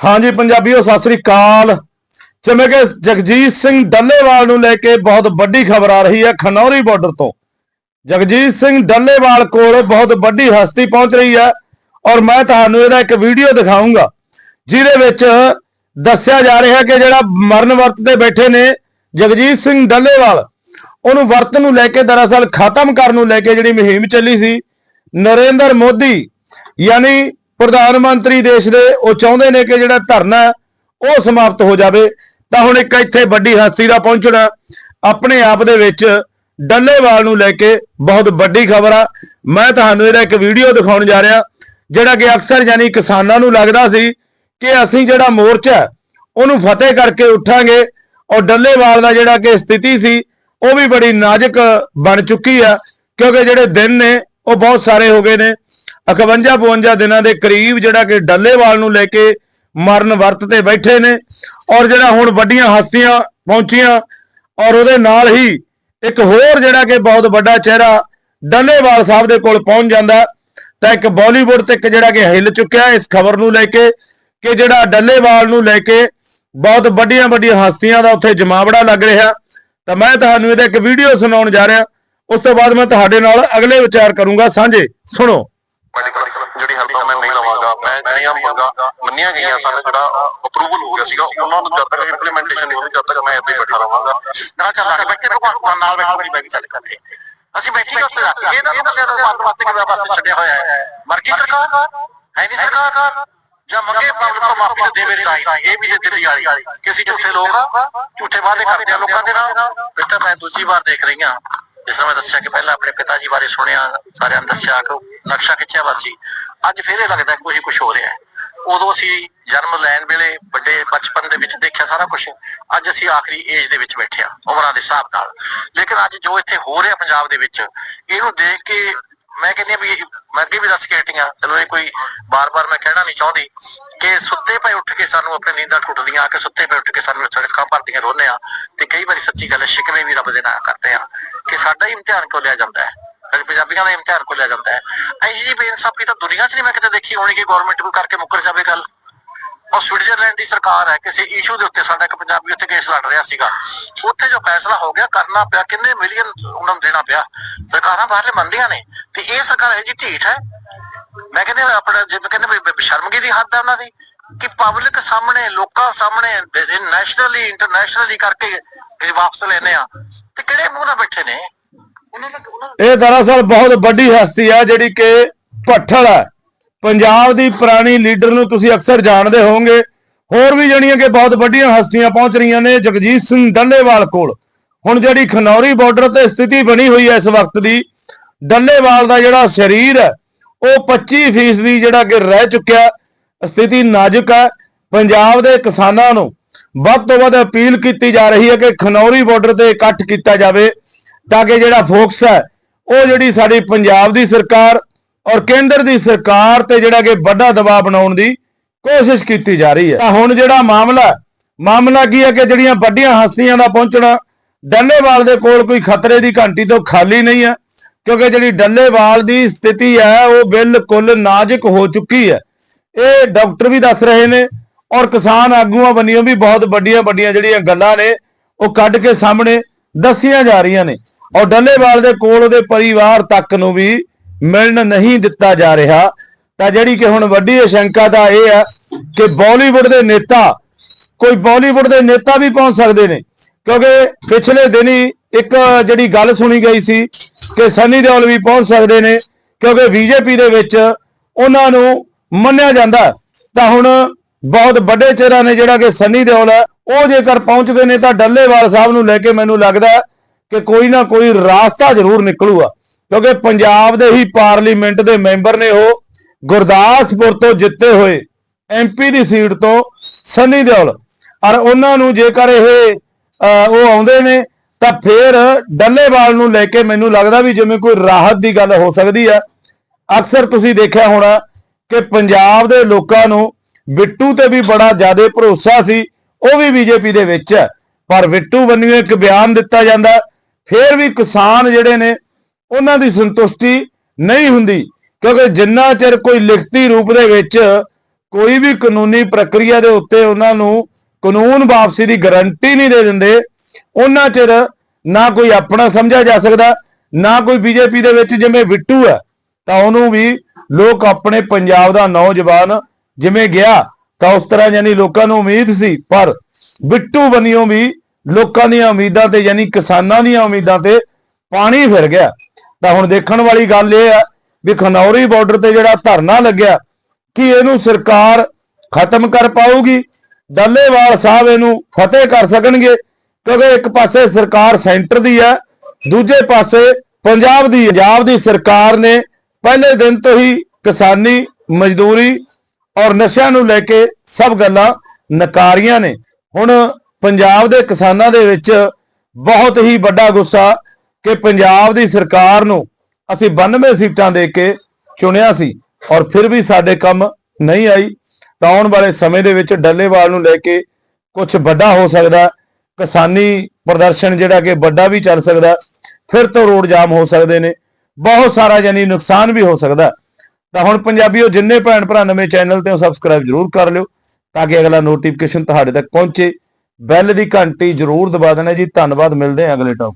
ਹਾਂਜੀ, ਪੰਜਾਬੀਓ, ਸਤਿ ਸ੍ਰੀ ਅਕਾਲ। ਜਿਵੇਂ ਕਿ ਜਗਜੀਤ ਸਿੰਘ ਡੱਲੇਵਾਲ ਨੂੰ ਲੈ ਕੇ ਬਹੁਤ ਵੱਡੀ ਖਬਰ ਆ ਰਹੀ ਹੈ ਖਨੌਰੀ ਬਾਰਡਰ ਤੋਂ। ਜਗਜੀਤ ਸਿੰਘ ਡੱਲੇਵਾਲ ਕੋਲ ਬਹੁਤ ਵੱਡੀ ਹਸਤੀ ਪਹੁੰਚ ਰਹੀ ਹੈ ਔਰ ਮੈਂ ਤੁਹਾਨੂੰ ਇਹਦਾ ਇੱਕ ਵੀਡੀਓ ਦਿਖਾਉਂਗਾ ਜਿਹਦੇ ਵਿੱਚ ਦੱਸਿਆ ਜਾ ਰਿਹਾ ਕਿ ਜਿਹੜਾ ਮਰਨ ਵਰਤ ਤੇ ਬੈਠੇ ਨੇ ਜਗਜੀਤ ਸਿੰਘ ਡੱਲੇਵਾਲ, ਉਹਨੂੰ ਵਰਤ ਨੂੰ ਲੈ ਕੇ ਦਰਅਸਲ ਖਤਮ ਕਰਨ ਨੂੰ ਲੈ ਕੇ ਜਿਹੜੀ ਮੁਹਿੰਮ ਚੱਲੀ ਸੀ, ਨਰਿੰਦਰ ਮੋਦੀ, ਯਾਨੀ ਪ੍ਰਧਾਨ ਮੰਤਰੀ ਦੇਸ਼ ਦੇ ਉਹ ਚਾਹੁੰਦੇ ਨੇ ਕਿ ਜਿਹੜਾ ਧਰਨਾ ਉਹ ਸਮਾਪਤ ਹੋ ਜਾਵੇ। ਤਾਂ ਹੁਣ ਇੱਕ ਇੱਥੇ ਵੱਡੀ ਹਸਤੀ ਦਾ ਪਹੁੰਚਣਾ, ਆਪਣੇ ਆਪ ਦੇ ਵਿੱਚ ਡੱਲੇਵਾਲ ਨੂੰ ਲੈ ਕੇ ਬਹੁਤ ਵੱਡੀ ਖਬਰ ਆ। ਮੈਂ ਤੁਹਾਨੂੰ ਇਹਦਾ ਇੱਕ ਵੀਡੀਓ ਦਿਖਾਉਣ ਜਾ ਰਿਹਾ, ਜਿਹੜਾ ਕਿ ਅਕਸਰ ਯਾਨੀ ਕਿਸਾਨਾਂ ਨੂੰ ਲੱਗਦਾ ਸੀ ਕਿ ਅਸੀਂ ਜਿਹੜਾ ਮੋਰਚਾ ਉਹਨੂੰ ਫਤਿਹ ਕਰਕੇ ਉੱਠਾਂਗੇ ਔਰ ਡੱਲੇਵਾਲ ਦਾ ਜਿਹੜਾ ਕਿ ਸਥਿਤੀ ਸੀ, ਉਹ ਵੀ ਬੜੀ ਨਾਜ਼ੁਕ ਬਣ ਚੁੱਕੀ ਆ, ਕਿਉਂਕਿ ਜਿਹੜੇ ਦਿਨ ਨੇ, ਉਹ ਬਹੁਤ ਸਾਰੇ ਹੋ ਗਏ ਨੇ। 51 52 ਦਿਨਾਂ ਦੇ ਕਰੀਬ ਜਿਹੜਾ ਕਿ ਡੱਲੇਵਾਲ ਨੂੰ ਲੈ ਕੇ ਮਰਨ ਵਰਤ ਤੇ ਬੈਠੇ ਨੇ ਔਰ ਜਿਹੜਾ ਹੁਣ ਵੱਡੀਆਂ ਹਸਤੀਆਂ ਪਹੁੰਚੀਆਂ ਔਰ ਉਹਦੇ ਨਾਲ ਹੀ ਇੱਕ ਹੋਰ ਜਿਹੜਾ ਕਿ ਬਹੁਤ ਵੱਡਾ ਚਿਹਰਾ ਡੱਲੇਵਾਲ ਸਾਹਿਬ ਦੇ ਕੋਲ ਪਹੁੰਚ ਜਾਂਦਾ ਤਾਂ ਇੱਕ ਬਾਲੀਵੁੱਡ ਤੇ ਇੱਕ ਜਿਹੜਾ ਕਿ ਹਿੱਲ ਚੁੱਕਿਆ ਇਸ ਖਬਰ ਨੂੰ ਲੈ ਕੇ ਕਿ ਜਿਹੜਾ ਡੱਲੇਵਾਲ ਨੂੰ ਲੈ ਕੇ ਬਹੁਤ ਵੱਡੀਆਂ ਵੱਡੀਆਂ ਹਸਤੀਆਂ ਦਾ ਉੱਥੇ ਜਮਾਵੜਾ ਲੱਗ ਰਿਹਾ। ਤਾਂ ਮੈਂ ਤੁਹਾਨੂੰ ਇਹਦਾ ਇੱਕ ਵੀਡੀਓ ਸੁਣਾਉਣ ਜਾ ਰਿਹਾ। ਉਸ ਤੋਂ ਬਾਅਦ ਮੈਂ ਤੁਹਾਡੇ ਨਾਲ ਅਗਲੇ ਵਿਚਾਰ ਕਰੂੰਗਾ। ਸਾਂਝੇ, ਸੁਣੋ। ਜਿਹੜੀ ਹੈਲਪ ਮੈਂ ਨਹੀਂ ਲਵਾਂਗਾ, ਮੈਂ ਜਿਹੜੀਆਂ ਮੰਗਾਂ ਮੰਨੀਆਂ ਗਈਆਂ ਸਨ, ਜਿਹੜਾ ਅਪਰੂਵਲ ਹੋ ਗਿਆ ਸੀਗਾ, ਉਹਨਾਂ ਨੂੰ ਜਦ ਤੱਕ ਇੰਪਲੀਮੈਂਟੇਸ਼ਨ ਨਹੀਂ ਹੋਣੀ ਜਦ ਤੱਕ ਮੈਂ ਇੱਥੇ ਬੈਠਾ ਰਹਾਂਗਾ। ਨਾ ਚੱਲ ਲੱਗ ਬੈਠੇ ਭਗਵੰਤ ਨਾਲ ਬੈਠੋ, ਮੇਰੀ ਬੈਠ ਚੱਲ ਕਰਦੇ ਅਸੀਂ ਬੈਠੀ ਉੱਥੇ ਰੱਖ ਇਹਨਾਂ ਨੂੰ ਬੰਦਿਆਂ ਨੂੰ ਮਤ ਵਾਸਤੇ ਕਿਵੇਂ ਪਾਸੇ ਛੱਡਿਆ ਹੋਇਆ ਹੈ। ਮਰ ਗਈ ਸਰਕਾਰ, ਹੈ ਨਹੀਂ ਸਰਕਾਰ। ਜਾਂ ਮੰਗੇ ਪਬਲਿਕ ਤੋਂ ਮਾਫੀ ਤੇ ਦੇਵੇ ਤਾਂ ਇਹ ਵੀ ਜੇ ਦਿੱਲੀ ਵਾਲੀ ਕਿ ਅਸੀਂ ਝੂਠੇ ਲੋਕ ਆ ਝੂਠੇ ਵਾਅਦੇ ਕਰਦੇ ਆ ਲੋਕਾਂ ਦੇ ਨਾਲ। ਬੇਟਾ, ਮੈਂ ਦੂਜੀ ਵਾਰ ਦੇਖ ਰਹੀ ਹਾਂ। ਜਿਸ ਤਰ੍ਹਾਂ ਮੈਂ ਦੱਸਿਆ ਕਿ ਪਹਿਲਾਂ ਆਪਣੇ ਪਿਤਾ ਜੀ ਬਾਰੇ ਸੁਣਿਆ, ਸਾਰਿਆਂ ਨੇ ਦੱਸਿਆ ਕਿ ਨਕਸ਼ਾ ਖਿੱਚਿਆ ਵਾ ਸੀ। ਅੱਜ ਫਿਰ ਇਹ ਲੱਗਦਾ ਕੋਈ ਕੁਝ ਹੋ ਰਿਹਾ ਹੈ। ਉਦੋਂ ਅਸੀਂ ਜਨਮ ਲੈਣ ਵੇਲੇ ਵੱਡੇ ਬਚਪਨ ਦੇ ਵਿੱਚ ਦੇਖਿਆ ਸਾਰਾ ਕੁਝ ਅੱਜ ਅਸੀਂ ਆਖਰੀ ਏਜ ਦੇ ਵਿੱਚ ਬੈਠੇ ਆ ਉਮਰਾਂ ਦੇ ਹਿਸਾਬ ਨਾਲ। ਲੇਕਿਨ ਅੱਜ ਜੋ ਇੱਥੇ ਹੋ ਰਿਹਾ ਪੰਜਾਬ ਦੇ ਵਿੱਚ, ਇਹਨੂੰ ਦੇਖ ਕੇ ਮੈਂ ਕਹਿੰਦੀ ਹਾਂ ਵੀ ਮੈਂ ਅੱਗੇ ਵੀ ਦੱਸ ਕੇ ਹਟੀ ਚਲੋ ਇਹ ਕੋਈ ਬਾਰ-ਬਾਰ ਮੈਂ ਕਹਿਣਾ ਨਹੀਂ ਚਾਹੁੰਦੀ। ਕਿ ਸੁੱਤੇ ਪਏ ਉੱਠ ਕੇ ਸਾਨੂੰ ਆਪਣੀ ਨੀਂਦਾਂ ਟੁੱਟਦੀਆਂ ਆ ਕੇ ਸੁੱਤੇ ਪਏ ਉੱਠ ਕੇ ਸਾਨੂੰ ਸੜਕਾਂ ਭਰਦੀਆਂ ਰੋਂਦੇ ਆ ਤੇ ਕਈ ਵਾਰੀ ਸੱਚੀ ਗੱਲ ਸ਼ਿਕਵੇ ਵੀ ਰੱਬ ਦੇ ਨਾਲ ਕਰਦੇ ਆ ਕਿ ਸਾਡਾ ਹੀ ਇਮਤਿਹਾਨ ਕਿਉਂ ਲਿਆ ਜਾਂਦਾ ਹੈ? ਸਾਡੇ ਪੰਜਾਬੀਆਂ ਦਾ ਇਮਤਿਹਾਨ ਕਿਉਂ ਲਿਆ ਜਾਂਦਾ ਹੈ? ਐਸੀ ਜੀ ਬੇਇਨਸਾਫੀ ਤਾਂ ਦੁਨੀਆ 'ਚ ਨਹੀਂ ਮੈਂ ਕਿਤੇ ਦੇਖੀ ਹੋਣੀ ਕਿ ਗਵਰਨਮੈਂਟ ਨੂੰ ਕਰਕੇ ਮੁੱਕਰ ਜਾਵੇ ਗੱਲ। ਔਰ ਸਵਿਟਜ਼ਰਲੈਂਡ ਦੀ ਸਰਕਾਰ ਹੈ, ਕਿਸੇ ਇਸ਼ੂ ਦੇ ਉੱਤੇ ਸਾਡਾ ਇੱਕ ਪੰਜਾਬੀ ਉੱਥੇ ਕੇਸ ਲੜ ਰਿਹਾ ਸੀਗਾ। ਉੱਥੇ ਜੋ ਫੈਸਲਾ ਹੋ ਗਿਆ, ਕਰਨਾ ਪਿਆ, ਕਿੰਨੇ ਮਿਲੀਅਨ ਉਹਨਾਂ ਨੂੰ ਦੇਣਾ ਪਿਆ। ਸਰਕਾਰਾਂ ਬਾਹਰਲੇ ਮੰਨਦੀਆਂ ਨੇ ਤੇ ਇਹ ਸਰਕਾਰ ਹੈ ਜੀ ਢੀਠ ਹੈ ਮੈਂ ਕਹਿੰਦੇ ਆਪਣਾ ਜਿਵੇਂ ਕਹਿੰਦੇ ਵੀ- ਸ਼ਰਮਗੀ ਦੀ ਹੱਦ ਹੈ ਉਹਨਾਂ ਦੀ, ਕਿ ਪਬਲਿਕ ਸਾਹਮਣੇ, ਲੋਕਾਂ ਸਾਹਮਣੇ ਨੈਸ਼ਨਲੀ ਇੰਟਰਨੈਸ਼ਨਲੀ ਕਰਕੇ ਇਹ ਵਾਪਸ ਲੈਨੇ ਆ। ਤੇ ਕਿਹੜੇ ਮੂੰਹ ਨਾਲ ਬੈਠੇ ਨੇ? ਇਹ ਦਰਅਸਲ ਬਹੁਤ ਵੱਡੀ ਹਸਤੀ ਹੈ ਜਿਹੜੀ ਕਿ ਭੱਠਲ ਹੈ ਪੰਜਾਬ ਦੀ ਪੁਰਾਣੀ ਲੀਡਰ ਨੂੰ ਤੁਸੀਂ ਅਕਸਰ ਜਾਣਦੇ ਹੋਵੋਗੇ। ਹੋਰ ਵੀ ਜਿਹੜੀਆਂ ਕਿ ਬਹੁਤ ਵੱਡੀਆਂ ਹਸਤੀਆਂ ਪਹੁੰਚ ਰਹੀਆਂ ਨੇ ਜਗਜੀਤ ਸਿੰਘ ਡੱਲੇਵਾਲ ਕੋਲ। ਹੁਣ ਜਿਹੜੀ ਖਨੌਰੀ ਬਾਰਡਰ ਤੇ ਸਥਿਤੀ ਬਣੀ ਹੋਈ ਹੈ ਇਸ ਵਕਤ ਦੀ ਡੱਲੇਵਾਲ ਦਾ ਜਿਹੜਾ ਸਰੀਰ ਹੈ ਉਹ 25% ਜਿਹੜਾ ਕਿ ਰਹਿ ਚੁੱਕਿਆ ਸਥਿਤੀ ਨਾਜ਼ੁਕ ਹੈ। ਪੰਜਾਬ ਦੇ ਕਿਸਾਨਾਂ ਨੂੰ ਵੱਧ ਤੋਂ ਵੱਧ ਅਪੀਲ ਕੀਤੀ ਜਾ ਰਹੀ ਹੈ ਕਿ ਖਨੌਰੀ ਬਾਰਡਰ ਤੇ ਇਕੱਠ ਕੀਤਾ ਜਾਵੇ ਤਾਂ ਕਿ ਜਿਹੜਾ ਫੋਕਸ ਹੈ, ਉਹ ਜਿਹੜੀ ਸਾਡੀ ਪੰਜਾਬ ਦੀ ਸਰਕਾਰ ਔਰ ਕੇਂਦਰ ਦੀ ਸਰਕਾਰ ਤੇ ਜਿਹੜਾ ਕਿ ਵੱਡਾ ਦਬਾਅ ਬਣਾਉਣ ਦੀ ਕੋਸ਼ਿਸ਼ ਕੀਤੀ ਜਾ ਰਹੀ ਹੈ। ਤਾਂ ਹੁਣ ਜਿਹੜਾ ਮਾਮਲਾ ਮਾਮਲਾ ਕੀ ਹੈ ਕਿ ਜਿਹੜੀਆਂ ਵੱਡੀਆਂ ਹਸਤੀਆਂ ਦਾ ਪਹੁੰਚਣਾ, ਡੰਨੇਵਾਲ ਦੇ ਕੋਲ ਕੋਈ ਖਤਰੇ ਦੀ ਘੰਟੀ ਤੋਂ ਖਾਲੀ ਨਹੀਂ ਹੈ। ਕਿਉਂਕਿ ਜਿਹੜੀ ਡੱਲੇਵਾਲ ਦੀ ਸਥਿਤੀ ਹੈ, ਉਹ ਬਿਲਕੁਲ ਨਾਜ਼ੁਕ ਹੋ ਚੁੱਕੀ ਹੈ। ਇਹ ਡਾਕਟਰ ਵੀ ਦੱਸ ਰਹੇ ਨੇ ਔਰ ਕਿਸਾਨ ਆਗੂਆਂ ਬੰਨਿਓ ਵੀ ਬਹੁਤ ਵੱਡੀਆਂ ਵੱਡੀਆਂ ਜਿਹੜੀਆਂ ਗੱਲਾਂ ਨੇ, ਉਹ ਕੱਢ ਕੇ ਸਾਹਮਣੇ ਦੱਸੀਆਂ ਜਾ ਰਹੀਆਂ ਨੇ। ਔਰ ਡੱਲੇਵਾਲ ਦੇ ਕੋਲ ਉਹਦੇ ਪਰਿਵਾਰ ਤੱਕ ਨੂੰ ਵੀ ਮਿਲਣ ਨਹੀਂ ਦਿੱਤਾ ਜਾ ਰਿਹਾ। ਤਾਂ ਜਿਹੜੀ ਕਿ ਹੁਣ ਵੱਡੀ ਆਸ਼ੰਕਾ ਤਾਂ ਇਹ ਹੈ ਕਿ ਬਾਲੀਵੁੱਡ ਦੇ ਨੇਤਾ, ਕੋਈ ਬਾਲੀਵੁੱਡ ਦੇ ਨੇਤਾ ਵੀ ਪਹੁੰਚ ਸਕਦੇ ਨੇ। ਕਿਉਂਕਿ ਪਿਛਲੇ ਦਿਨੀ ਇੱਕ ਜਿਹੜੀ ਗੱਲ ਸੁਣੀ ਗਈ ਸੀ ਕਿ ਸਨੀ ਦਿਓਲ ਵੀ ਪਹੁੰਚ ਸਕਦੇ ਨੇ, ਕਿਉਂਕਿ ਬੀਜੇਪੀ ਦੇ ਵਿੱਚ ਉਹਨਾਂ ਨੂੰ ਮੰਨਿਆ ਜਾਂਦਾ ਤਾਂ ਹੁਣ ਬਹੁਤ ਵੱਡੇ ਚਿਹਰਾ ਨੇ ਜਿਹੜਾ ਕਿ ਸਨੀ ਦਿਓਲ ਹੈ, ਉਹ ਜੇਕਰ ਪਹੁੰਚਦੇ ਨੇ ਤਾਂ ਡੱਲੇਵਾਲ ਸਾਹਿਬ ਨੂੰ ਲੈ ਕੇ ਮੈਨੂੰ ਲੱਗਦਾ ਕਿ ਕੋਈ ਨਾ ਕੋਈ ਰਾਸਤਾ ਜ਼ਰੂਰ ਨਿਕਲੂਗਾ। ਕਿਉਂਕਿ ਪੰਜਾਬ ਦੇ ਹੀ ਪਾਰਲੀਮੈਂਟ ਦੇ ਮੈਂਬਰ ਨੇ ਉਹ ਗੁਰਦਾਸਪੁਰ ਤੋਂ ਜਿੱਤੇ ਹੋਏ ਐਮਪੀ ਦੀ ਸੀਟ ਤੋਂ ਸਨੀ ਦਿਓਲ। ਔਰ ਉਹਨਾਂ ਨੂੰ ਜੇਕਰ ਇਹ ਉਹ ਆਉਂਦੇ ਨੇ, ਤਾਂ ਫਿਰ ਡੱਲੇਵਾਲ ਨੂੰ ਲੈ ਕੇ ਮੈਨੂੰ ਲੱਗਦਾ ਵੀ ਜਿਵੇਂ ਕੋਈ ਰਾਹਤ ਦੀ ਗੱਲ ਹੋ ਸਕਦੀ ਹੈ ਅਕਸਰ ਤੁਸੀਂ ਦੇਖਿਆ ਹੋਣਾ ਕਿ ਪੰਜਾਬ ਦੇ ਲੋਕਾਂ ਨੂੰ ਬਿੱਟੂ ਤੇ ਵੀ ਬੜਾ ਜ਼ਿਆਦਾ ਭਰੋਸਾ ਸੀ, ਉਹ ਵੀ ਬੀਜੇਪੀ ਦੇ ਵਿੱਚ ਹੈ ਪਰ ਬਿੱਟੂ ਬੰਨਿਓ ਇੱਕ ਬਿਆਨ ਦਿੱਤਾ ਜਾਂਦਾ, ਫਿਰ ਵੀ ਕਿਸਾਨ ਜਿਹੜੇ ਨੇ, ਉਹਨਾਂ ਦੀ ਸੰਤੁਸ਼ਟੀ ਨਹੀਂ ਹੁੰਦੀ, ਕਿਉਂਕਿ ਜਿੰਨਾ ਚਿਰ ਕੋਈ ਲਿਖਤੀ ਰੂਪ ਦੇ ਵਿੱਚ ਕੋਈ ਵੀ ਕਾਨੂੰਨੀ ਪ੍ਰਕਿਰਿਆ ਦੇ ਉੱਤੇ ਉਹਨਾਂ ਨੂੰ ਕਾਨੂੰਨ ਵਾਪਸੀ ਦੀ ਗਾਰੰਟੀ ਨਹੀਂ ਦੇ ਦਿੰਦੇ, ਉਹਨਾਂ ਚਿਰ ਨਾ ਕੋਈ ਆਪਣਾ ਸਮਝਿਆ ਜਾ ਸਕਦਾ, ਨਾ ਕੋਈ ਬੀਜੇਪੀ ਦੇ ਵਿੱਚ ਜਿਵੇਂ ਬਿੱਟੂ ਹੈ, ਤਾਂ ਉਹਨੂੰ ਵੀ ਲੋਕ ਆਪਣੇ ਪੰਜਾਬ ਦਾ ਨੌਜਵਾਨ ਜਿਵੇਂ ਗਿਆ, ਤਾਂ ਉਸ ਤਰ੍ਹਾਂ ਯਾਨੀ ਲੋਕਾਂ ਨੂੰ ਉਮੀਦ ਸੀ, ਪਰ ਬਿੱਟੂ ਬਣਿਓ ਵੀ ਲੋਕਾਂ ਦੀਆਂ ਉਮੀਦਾਂ ਤੇ ਯਾਨੀ ਕਿਸਾਨਾਂ ਦੀਆਂ ਉਮੀਦਾਂ ਤੇ ਪਾਣੀ ਫਿਰ ਗਿਆ। ਤਾਂ ਹੁਣ ਦੇਖਣ ਵਾਲੀ ਗੱਲ ਇਹ ਹੈ ਵੀ ਖਨੌਰੀ ਬਾਰਡਰ ਤੇ ਜਿਹੜਾ ਧਰਨਾ ਲੱਗਿਆ, ਕਿ ਇਹਨੂੰ ਸਰਕਾਰ ਖਤਮ ਕਰ ਪਾਊਗੀ? ਡੱਲੇਵਾਲ ਸਾਹਿਬ ਇਹਨੂੰ ਫਤਿਹ ਕਰ ਸਕਣਗੇ, ਕਿਉਂਕਿ ਇੱਕ ਪਾਸੇ ਸਰਕਾਰ ਸੈਂਟਰ ਦੀ ਹੈ, ਦੂਜੇ ਪਾਸੇ ਪੰਜਾਬ ਦੀ ਪੰਜਾਬ ਦੀ ਸਰਕਾਰ ਨੇ ਪਹਿਲੇ ਦਿਨ ਤੋਂ ਹੀ ਕਿਸਾਨੀ, ਮਜ਼ਦੂਰੀ ਔਰ ਨਸ਼ਿਆਂ ਨੂੰ ਲੈ ਕੇ ਸਭ ਗੱਲਾਂ ਨਕਾਰੀਆਂ ਨੇ। ਹੁਣ ਪੰਜਾਬ ਦੇ ਕਿਸਾਨਾਂ ਦੇ ਵਿੱਚ ਬਹੁਤ ਹੀ ਵੱਡਾ ਗੁੱਸਾ ਕਿ ਪੰਜਾਬ ਦੀ ਸਰਕਾਰ ਨੂੰ ਅਸੀਂ 92 ਸੀਟਾਂ ਦੇ ਕੇ ਚੁਣਿਆ ਸੀ ਔਰ ਫਿਰ ਵੀ ਸਾਡੇ ਕੰਮ ਨਹੀਂ ਆਈ। ਤਾਂ ਆਉਣ ਵਾਲੇ ਸਮੇਂ ਦੇ ਵਿੱਚ ਡੱਲੇਵਾਲ ਨੂੰ ਲੈ ਕੇ ਕੁਝ ਵੱਡਾ ਹੋ ਸਕਦਾ, ਕਿਸਾਨੀ ਪ੍ਰਦਰਸ਼ਨ ਜਿਹੜਾ ਕਿ ਵੱਡਾ ਵੀ ਚੱਲ ਸਕਦਾ, ਫਿਰ ਤੋਂ ਰੋਡ ਜਾਮ ਹੋ ਸਕਦੇ ਨੇ, ਬਹੁਤ ਸਾਰਾ ਯਾਨੀ ਨੁਕਸਾਨ ਵੀ ਹੋ ਸਕਦਾ। ਤਾਂ ਹੁਣ ਪੰਜਾਬੀਓ ਜਿੰਨੇ ਭੈਣ ਭਰਾ ਨਵੇਂ ਚੈਨਲ ਤੇ ਸਬਸਕ੍ਰਾਈਬ ਜਰੂਰ ਕਰ ਲਿਓ, ਤਾਂ ਕਿ ਅਗਲਾ ਨੋਟੀਫਿਕੇਸ਼ਨ ਤੁਹਾਡੇ ਤੱਕ ਪਹੁੰਚੇ। ਬੈਲ ਦੀ ਘੰਟੀ ਜਰੂਰ ਦਬਾ ਦੇਣਾ ਜੀ, ਧੰਨਵਾਦ, ਮਿਲਦੇ ਹਾਂ ਅਗਲੇ ਟਾਪ